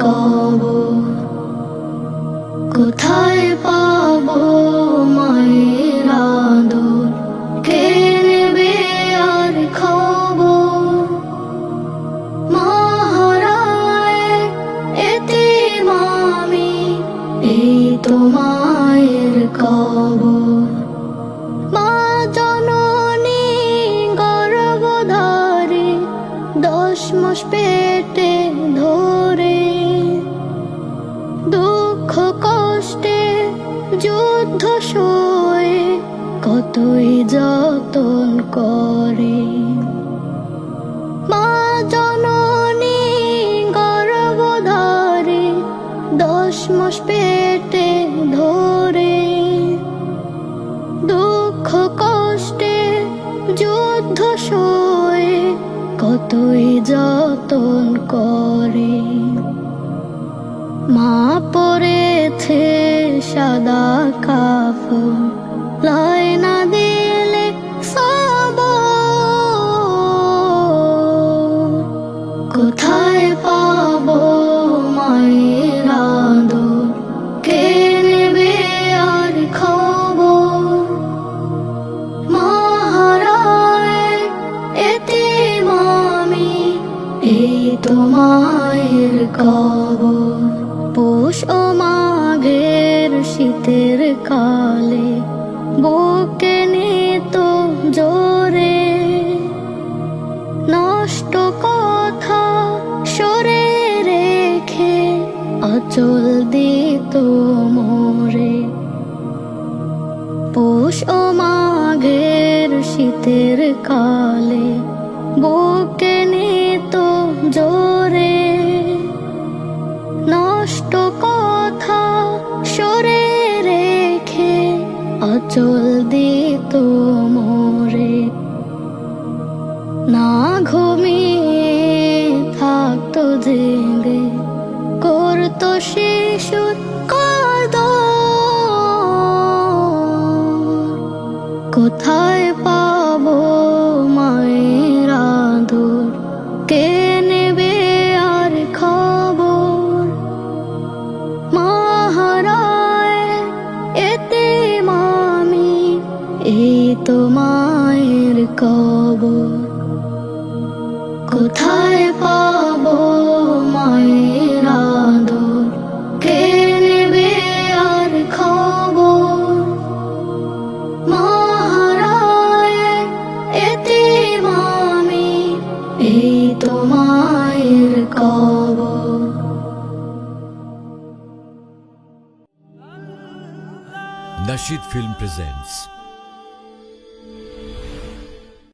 কবর কোথায় পাবো মায়ের আদর? কে নেবে আর খবর? মহারায়, এতে মামি, এই তো মায়ের কবর। পেটে ধরে দুঃখ কষ্টে যুদ্ধ সয়ে কতই যতন করে। মা জননী কতই যতন করে। মা পরেছে সাদা কাফন কবর, পৌষ ও মাঘের শীতের কালে, বুকে নিত জোরে। নষ্ট কথা সরে রেখে অচল দিত মোরে। পৌষ ও মাঘের শীতের কালে অচল তো মোরে। না ঘুমিয়ে এই তো মায়ের কবর। কোথায় পাবো মায়ের আদর? কে নেবে আর খবর? মহারায়, এতে মামি, এই তো মায়ের কবর। Nashid Film presents